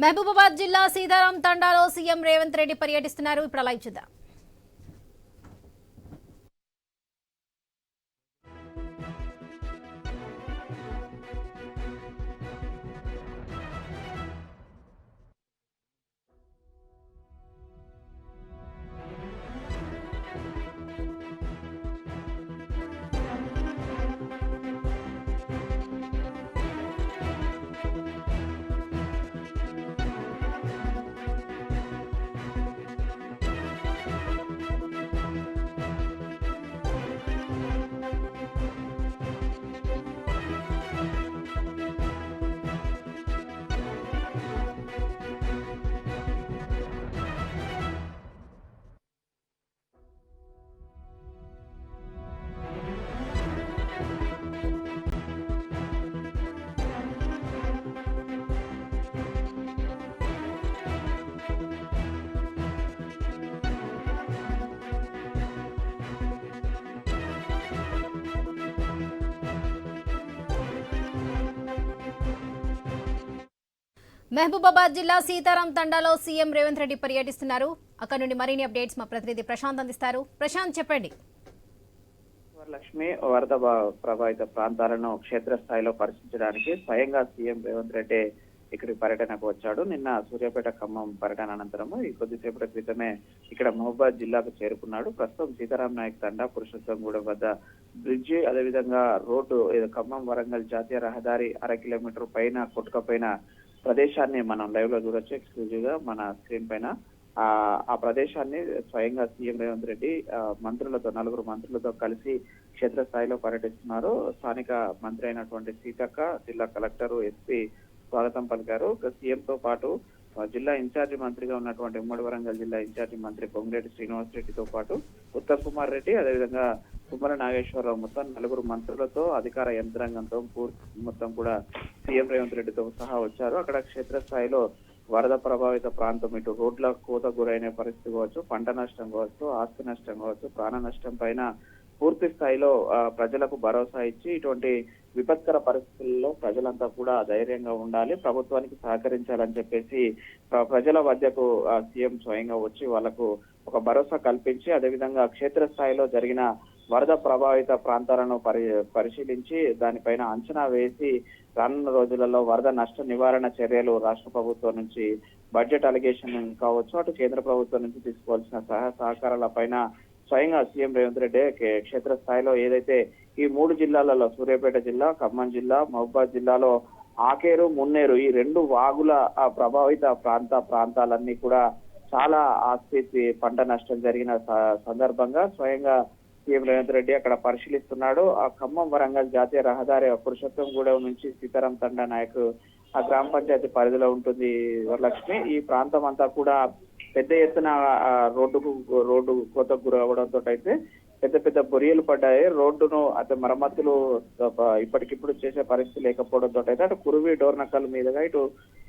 మహబూబాబాద్ జిల్లా సీతారాం తండాలో సీఎం రేవంత్ రెడ్డి పర్యటిస్తున్నారు. ఇప్పుడు లైవ్ చూద్దాం. మహబూబాబాద్ జిల్లా సీతారాం తండాలో సీఎం రేవంత్ రెడ్డి పర్యటిస్తున్నారు. అక్కడ నుండి మరిన్ని అప్డేట్స్ మా ప్రతినిధి ప్రశాంత్ అందిస్తారు. ప్రశాంత్ చెప్పండి. లక్ష్మి వరద ప్రభావిత ప్రాంతాలను క్షేత్రస్థాయిలో పరిశీలించడానికి స్వయంగా సీఎం రేవంత్ రెడ్డి ఇక్కడికి పర్యటనకు వచ్చాడు. నిన్న సూర్యాపేట ఖమ్మం పర్యటన అనంతరము ఈ కొద్దిసేపటి క్రితమే ఇక్కడ మహబూబాద్ జిల్లాకు చేరుకున్నాడు. ప్రస్తుతం సీతారాం నాయక్ తండా పురుషోత్తంగూడెం వద్ద బ్రిడ్జి అదేవిధంగా రోడ్డు ఖమ్మం వరంగల్ జాతీయ రహదారి అర కిలోమీటర్ పైన కొట్టుకపోయిన ప్రదేశాన్ని మనం లైవ్లో చూడొచ్చు ఎక్స్క్లూజివ్గా మన స్క్రీన్ పైన. ఆ ఆ ప్రదేశాన్ని స్వయంగా సీఎం రేవంత్ రెడ్డి మంత్రులతో నలుగురు మంత్రులతో కలిసి క్షేత్రస్థాయిలో పర్యటిస్తున్నారు. స్థానిక మంత్రి అయినటువంటి సీతక్క జిల్లా కలెక్టర్ ఎస్పీ స్వాగతం పలికారు. సీఎం తో పాటు జిల్లా ఇన్ఛార్జి మంత్రిగా ఉన్నటువంటి ఉమ్మడి వరంగల్ జిల్లా ఇన్ఛార్జి మంత్రి పొంగిరెడ్డి శ్రీనివాస్ రెడ్డితో పాటు ఉత్తమ్ కుమార్ రెడ్డి అదేవిధంగా కుమ్మర నాగేశ్వరరావు మొత్తం నలుగురు మంత్రులతో అధికార యంత్రాంగంతో పూర్తి మొత్తం కూడా సీఎం రేవంత్ రెడ్డితో సహా వచ్చారు. అక్కడ క్షేత్రస్థాయిలో వరద ప్రభావిత ప్రాంతం ఇటు రోడ్ల కోత గురైన పరిస్థితి కావచ్చు పంట నష్టం కావచ్చు ఆస్తి నష్టం కావచ్చు ప్రాణ నష్టం పైన పూర్తి స్థాయిలో ప్రజలకు భరోసా ఇచ్చి ఇటువంటి విపత్కర పరిస్థితుల్లో ప్రజలంతా కూడా ధైర్యంగా ఉండాలి ప్రభుత్వానికి సహకరించాలని చెప్పేసి ప్ర- ప్రజల మధ్యకు ఆ, సీఎం స్వయంగా వచ్చి వాళ్ళకు ఒక భరోసా కల్పించి అదేవిధంగా క్షేత్రస్థాయిలో జరిగిన వరద ప్రభావిత ప్రాంతాలను పరి పరిశీలించి దానిపైన అంచనా వేసి రానున్న రోజులలో వరద నష్ట నివారణ చర్యలు రాష్ట్ర ప్రభుత్వం నుంచి బడ్జెట్ అలిగేషన్ కావచ్చు అటు కేంద్ర ప్రభుత్వం నుంచి తీసుకోవాల్సిన సహాయ సహకారాల పైన స్వయంగా సీఎం రేవంత్ రెడ్డి కే- ఏదైతే ఈ మూడు జిల్లాలలో సూర్యాపేట జిల్లా ఖమ్మం జిల్లా మహబూబాద్ జిల్లాలో ఆకేరు మున్నేరు ఈ రెండు వాగుల ఆ, ప్రభావిత ప్రాంత ప్రాంతాలన్నీ కూడా చాలా ఆస్తి పంట నష్టం జరిగిన స- సందర్భంగా స్వయంగా సీఎం రేవంత్ రెడ్డి అక్కడ పరిశీలిస్తున్నాడు. ఆ ఖమ్మం వరంగల్ జాతీయ రహదారి పురుషోత్తంగూడెం నుంచి సీతారాం తండా నాయకు ఆ గ్రామ పంచాయతీ పరిధిలో ఉంటుంది వరలక్ష్మి. ఈ ప్రాంతం అంతా కూడా పెద్ద ఎత్తున ఆ, రోడ్డుకు రోడ్డు కోతకు గురవడంతో అయితే పెద్ద పెద్ద బొరియలు పడ్డాయి. రోడ్డును అటు మరమ్మతులు ఇప్పటికిప్పుడు చేసే పరిస్థితి లేకపోవడంతో అయితే అటు కురువి డోర్నకల్ మీదుగా ఇటు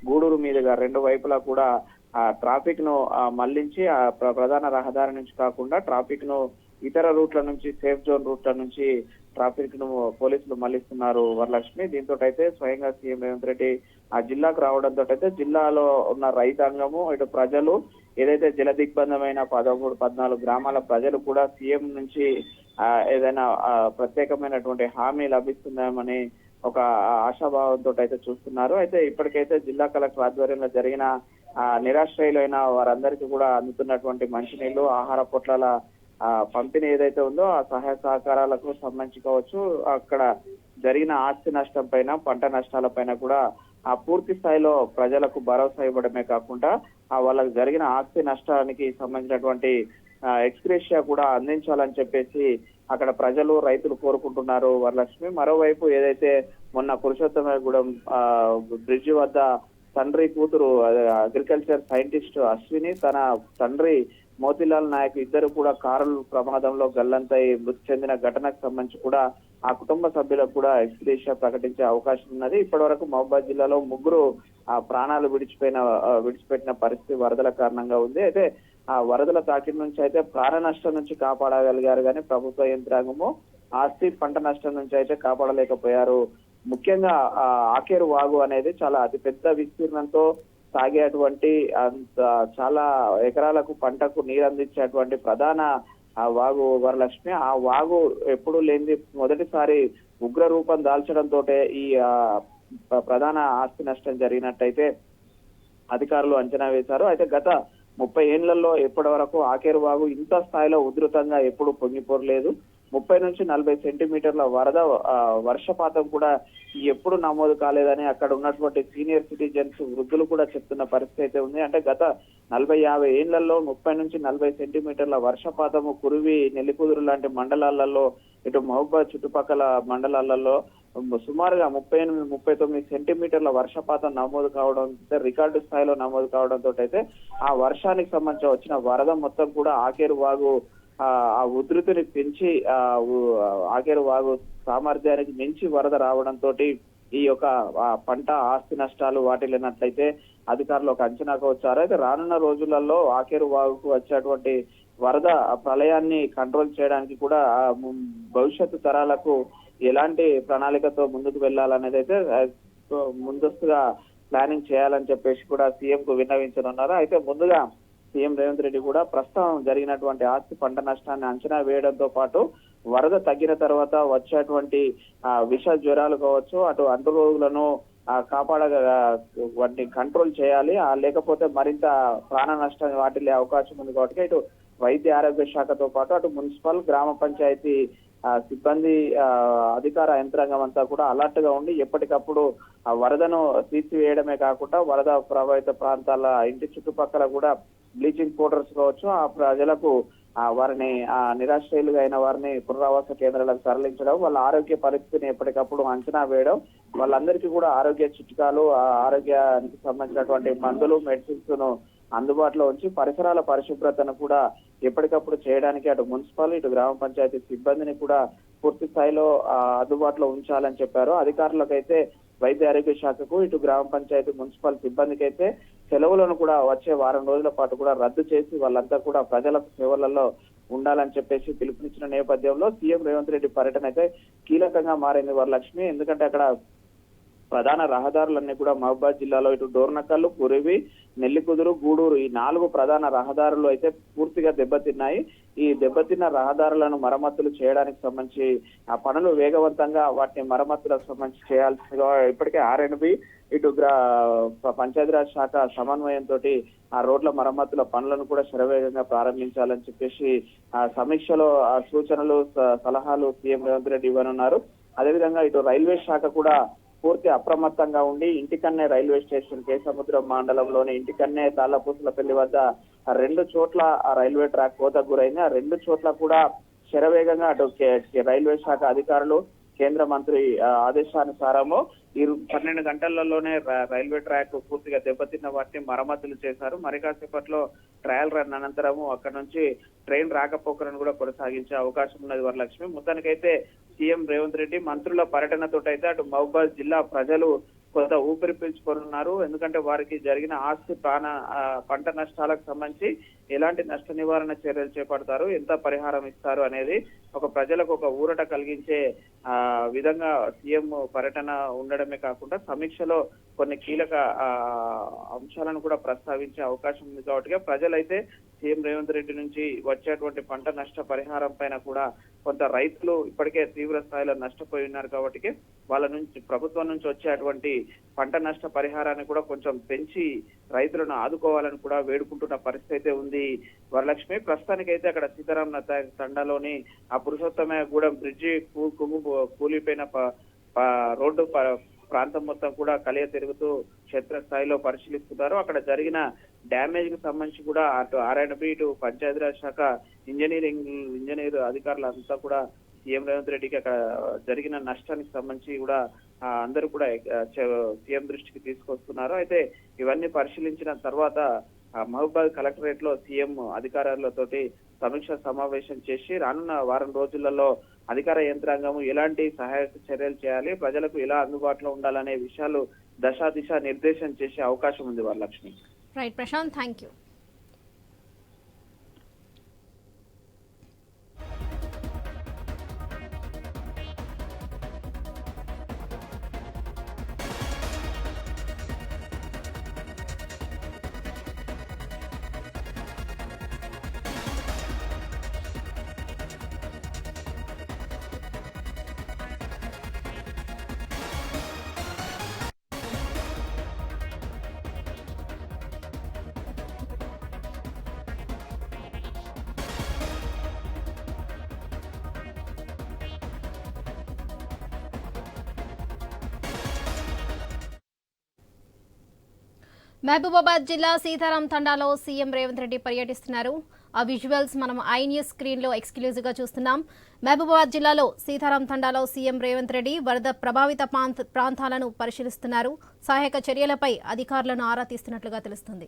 గూడూరు మీదుగా రెండు వైపులా కూడా ఆ ట్రాఫిక్ను మళ్ళించి ఆ ప్ర- ప్రధాన రహదారి నుంచి కాకుండా ట్రాఫిక్ను ఇతర రూట్ల నుంచి సేఫ్ జోన్ రూట్ల నుంచి ట్రాఫిక్ను పోలీసులు మళ్ళిస్తున్నారు వరలక్ష్మి. దీంతో అయితే స్వయంగా సీఎం రేవంత్ రెడ్డి ఆ జిల్లాకు రావడంతో అయితే జిల్లాలో ఉన్న రైతాంగము ఇటు ప్రజలు ఏదైతే జల దిగ్బంధమైన పదమూడు పద్నాలుగు గ్రామాల ప్రజలు కూడా సీఎం నుంచి ఆ, ఏదైనా ప్రత్యేకమైనటువంటి హామీ లభిస్తుందేమని ఒక ఆశాభావంతో అయితే చూస్తున్నారు. అయితే ఇప్పటికైతే జిల్లా కలెక్టర్ ఆధ్వర్యంలో జరిగిన ఆ, నిరాశ్రయులైన వారందరికీ కూడా అందుతున్నటువంటి మంచినీళ్ళు ఆహార పొట్లాల పంపిణీ ఏదైతే ఉందో ఆ సహాయ సహకారాలకు సంబంధించి కావచ్చు అక్కడ జరిగిన ఆస్తి నష్టం పైన పంట నష్టాల పైన కూడా ఆ పూర్తి స్థాయిలో ప్రజలకు భరోసా ఇవ్వడమే కాకుండా ఆ వాళ్ళకి జరిగిన ఆస్తి నష్టానికి సంబంధించినటువంటి ఎక్స్క్రేషియా కూడా అందించాలని చెప్పేసి అక్కడ ప్రజలు రైతులు కోరుకుంటున్నారు వరలక్ష్మి. మరోవైపు ఏదైతే మొన్న పురుషోత్తమగూడెం ఆ, బ్రిడ్జి వద్ద తండ్రి కూతురు అగ్రికల్చర్ సైంటిస్ట్ అశ్విని తన తండ్రి మోతిలాల్ నాయక్ ఇద్దరు కూడా కారు ప్రమాదంలో గల్లంతై మృతి చెందిన ఘటనకు సంబంధించి కూడా ఆ కుటుంబ సభ్యులకు కూడా ఎక్స్గ్రేషియా ప్రకటించే అవకాశం ఉన్నది. ఇప్పటి వరకు మహబాద్ జిల్లాలో ముగ్గురు ఆ ప్రాణాలు విడిచిపోయిన విడిచిపెట్టిన పరిస్థితి వరదల కారణంగా ఉంది. అయితే ఆ వరదల తాకిడి నుంచి అయితే ప్రాణ నష్టం నుంచి కాపాడగలిగారు కానీ ప్రభుత్వ యంత్రాంగము ఆస్తి పంట నష్టం నుంచి అయితే కాపాడలేకపోయారు. ముఖ్యంగా ఆకేరు వాగు అనేది చాలా అతిపెద్ద విస్తీర్ణంతో సాగేటువంటి అంత చాలా ఎకరాలకు పంటకు నీరు అందించేటువంటి ప్రధాన ఆ వాగు వరలక్ష్మి ఆ వాగు ఎప్పుడు లేనిది మొదటిసారి ఉగ్ర రూపం దాల్చడంతో ఈ ప్రధాన ఆస్తి నష్టం జరిగినట్టయితే అధికారులు అంచనా వేశారు. అయితే గత ముప్పై ఏళ్ళలో ఎప్పటి వరకు ఆఖేరు వాగు ఇంత స్థాయిలో ఉధృతంగా ఎప్పుడు పొంగిపోరలేదు ముప్పై నుంచి నలభై సెంటీమీటర్ల వరద వర్షపాతం కూడా ఎప్పుడు నమోదు కాలేదని అక్కడ ఉన్నటువంటి సీనియర్ సిటిజన్స్ వృద్ధులు కూడా చెప్తున్న పరిస్థితి అయితే ఉంది. అంటే గత నలభై యాభై ఏళ్ళలో ముప్పై నుంచి నలభై సెంటీమీటర్ల వర్షపాతము కురివి నెల్లికుదురు లాంటి మండలాలలో ఇటు మహబూబాద్ చుట్టుపక్కల మండలాలలో సుమారుగా ముప్పై ఎనిమిది ముప్పై తొమ్మిది సెంటీమీటర్ల వర్షపాతం నమోదు కావడం రికార్డు స్థాయిలో నమోదు కావడంతో అయితే ఆ వర్షానికి సంబంధించి వచ్చిన వరద మొత్తం కూడా ఆకేరు వాగు ఆ ఆ ఉధృతిని పెంచి ఆ ఆఖరి వాగు సామర్థ్యానికి మించి వరద రావడంతో ఈ యొక్క పంట ఆస్తి నష్టాలు వాటిల్లినట్లయితే అధికారులు ఒక అంచనాకు వచ్చారు. అయితే రానున్న రోజులలో ఆకేరు వాగుకు వచ్చేటువంటి వరద ప్రళయాన్ని కంట్రోల్ చేయడానికి కూడా భవిష్యత్తు తరాలకు ఎలాంటి ప్రణాళికతో ముందుకు వెళ్ళాలనేది అయితే ముందస్తుగా ప్లానింగ్ చేయాలని చెప్పేసి కూడా సీఎం కు విన్నవించనున్నారు. అయితే ముందుగా సీఎం రేవంత్ రెడ్డి కూడా ప్రస్తుతం జరిగినటువంటి ఆస్తి పంట నష్టాన్ని అంచనా వేయడంతో పాటు వరద తగ్గిన తర్వాత వచ్చేటువంటి ఆ, విష జ్వరాలు కావచ్చు అటు అంటు రోగులను కాపాడ వాటిని కంట్రోల్ చేయాలి. ఆ లేకపోతే మరింత ప్రాణ నష్టం వాటిల్లే అవకాశం ఉంది కాబట్టి ఇటు వైద్య ఆరోగ్య శాఖతో పాటు అటు మున్సిపల్ గ్రామ పంచాయతీ ఆ, సిబ్బంది ఆ, అధికార యంత్రాంగం అంతా కూడా అలర్ట్గా ఉండి ఎప్పటికప్పుడు ఆ వరదను తీసివేయడమే కాకుండా వరద ప్రభావిత ప్రాంతాల ఇంటి చుట్టుపక్కల కూడా బ్లీచింగ్ పౌడర్స్ కావచ్చు ఆ ప్రజలకు ఆ వారిని ఆ నిరాశ్రయులుగా అయిన వారిని పునరావాస కేంద్రాలకు తరలించడం వాళ్ళ ఆరోగ్య పరిస్థితిని ఎప్పటికప్పుడు అంచనా వేయడం వాళ్ళందరికీ కూడా ఆరోగ్య చిట్కాలు ఆ ఆరోగ్యానికి సంబంధించినటువంటి మందులు మెడిసిన్స్ను అందుబాటులో ఉంచి పరిసరాల పరిశుభ్రతను కూడా ఎప్పటికప్పుడు చేయడానికి అటు మున్సిపల్ ఇటు గ్రామ పంచాయతీ సిబ్బందిని కూడా పూర్తి స్థాయిలో అందుబాటులో ఉంచాలని చెప్పారు. అధికారులకైతే వైద్య ఆరోగ్య శాఖకు ఇటు గ్రామ పంచాయతీ మున్సిపల్ సిబ్బందికి అయితే సెలవులను కూడా వచ్చే వారం రోజుల పాటు కూడా రద్దు చేసి వాళ్ళంతా కూడా ప్రజల సేవలలో ఉండాలని చెప్పేసి పిలుపునిచ్చిన నేపథ్యంలో సీఎం రేవంత్ రెడ్డి పర్యటన అయితే కీలకంగా మారింది వరలక్ష్మి. ఎందుకంటే అక్కడ ప్రధాన రహదారులన్నీ కూడా మహబాద్ జిల్లాలో ఇటు డోర్నకల్లు కురివి నెల్లికుదురు గూడూరు ఈ నాలుగు ప్రధాన రహదారులు అయితే పూర్తిగా దెబ్బతిన్నాయి. ఈ దెబ్బతిన్న రహదారులను మరమ్మతులు చేయడానికి సంబంధించి ఆ పనులు వేగవంతంగా వాటిని మరమ్మతులకు సంబంధించి చేయాల్సిందిగా ఇప్పటికే ఆర్ఎన్బి ఇటు గ్రా పంచాయతీరాజ్ శాఖ సమన్వయంతో ఆ రోడ్ల మరమ్మతుల పనులను కూడా శరవేగంగా ప్రారంభించాలని చెప్పేసి ఆ సమీక్షలో ఆ సూచనలు స- సలహాలు సీఎం రేవంత్ రెడ్డి ఇవ్వనున్నారు. అదేవిధంగా ఇటు రైల్వే శాఖ కూడా పూర్తి అప్రమత్తంగా ఉండి ఇంటికన్నే రైల్వే స్టేషన్ కేసముద్రం మండలంలోని ఇంటికన్నే తాళ్ళపూసలపల్లి వద్ద రెండు చోట్ల ఆ రైల్వే ట్రాక్ కోతకు గురైంది. ఆ రెండు చోట్ల కూడా శరవేగంగా అటు రైల్వే శాఖ అధికారులు కేంద్ర మంత్రి ఆదేశానుసారము ఈ పన్నెండు గంటలలోనే రైల్వే ట్రాక్ పూర్తిగా దెబ్బతిన్న వాటిని మరమ్మతులు చేశారు. మరి కాసేపట్లో ట్రయల్ రన్ అనంతరము అక్కడ నుంచి ట్రైన్ రాకపోకలను కూడా కొనసాగించే అవకాశం ఉన్నది వరలక్ష్మి. మొత్తానికైతే సీఎం రేవంత్ రెడ్డి మంత్రుల పర్యటనతో అయితే అటు మహబూబాద్ జిల్లా ప్రజలు కొంత ఊపిరి పీల్చుకోనున్నారు. ఎందుకంటే వారికి జరిగిన ఆస్తి ప్రాణ పంట నష్టాలకు సంబంధించి ఎలాంటి నష్ట నివారణ చర్యలు చేపడతారు ఎంత పరిహారం ఇస్తారు అనేది ఒక ప్రజలకు ఒక ఊరట కలిగించే ఆ విధంగా సీఎం పర్యటన ఉండడమే కాకుండా సమీక్షలో కొన్ని కీలక ఆ, అంశాలను కూడా ప్రస్తావించే అవకాశం ఉంది. కాబట్టి ప్రజలైతే సీఎం రేవంత్ రెడ్డి నుంచి వచ్చేటువంటి పంట నష్ట పరిహారం పైన కూడా కొంత రైతులు ఇప్పటికే తీవ్ర స్థాయిలో నష్టపోయి ఉన్నారు కాబట్టి వాళ్ళ నుంచి ప్రభుత్వం నుంచి వచ్చేటువంటి పంట నష్ట పరిహారాన్ని కూడా కొంచెం పెంచి రైతులను ఆదుకోవాలని కూడా వేడుకుంటున్న పరిస్థితి అయితే ఉంది. వరలక్ష్మి ప్రస్తుతానికైతే అక్కడ సీతారాం తండలోని తండాలోని ఆ పురుషోత్తమ గూడెం బ్రిడ్జి కుంగు కూలిపోయిన ప- రోడ్డు ప్రాంతం మొత్తం కూడా కలియ తిరుగుతూ క్షేత్ర స్థాయిలో పరిశీలిస్తున్నారు. అక్కడ జరిగిన డ్యామేజ్కి సంబంధించి కూడా అటు ఆర్ఎండ్బి ఇటు పంచాయతీరాజ్ శాఖ ఇంజనీరింగ్ ఇంజనీర్ అధికారులు అంతా కూడా సీఎం రేవంత్ రెడ్డికి అక్కడ జరిగిన నష్టానికి సంబంధించి కూడా అందరూ కూడా సీఎం దృష్టికి తీసుకొస్తున్నారు. అయితే ఇవన్నీ పరిశీలించిన తర్వాత మహబూబాద్ కలెక్టరేట్లో సీఎం అధికారులతోటి సమీక్ష సమావేశం చేసి రానున్న వారం రోజులలో అధికార యంత్రాంగం ఎలాంటి సహాయక చర్యలు చేయాలి ప్రజలకు ఎలా అందుబాటులో ఉండాలనే విషయాలు దశా దిశ నిర్దేశం చేసే అవకాశం ఉంది Varalakshmi. Right, Prashant, thank you. Mahabubabad జిల్లా సీతారాం తండాలో సీఎం రేవంత్ రెడ్డి పర్యటిస్తున్నారు. ఆ విజువల్స్ మనం ఐ న్యూస్ స్క్రీన్లో ఎక్స్క్లూజివ్గా చూస్తున్నాం. మహబూబాబాద్ జిల్లాలో సీతారాం తండాలో సీఎం రేవంత్ రెడ్డి వరద ప్రభావిత ప్రాంతాలను పరిశీలిస్తున్నారు. సహాయక చర్యలపై అధికారులను ఆరా తీస్తున్నట్లుగా తెలుస్తుంది.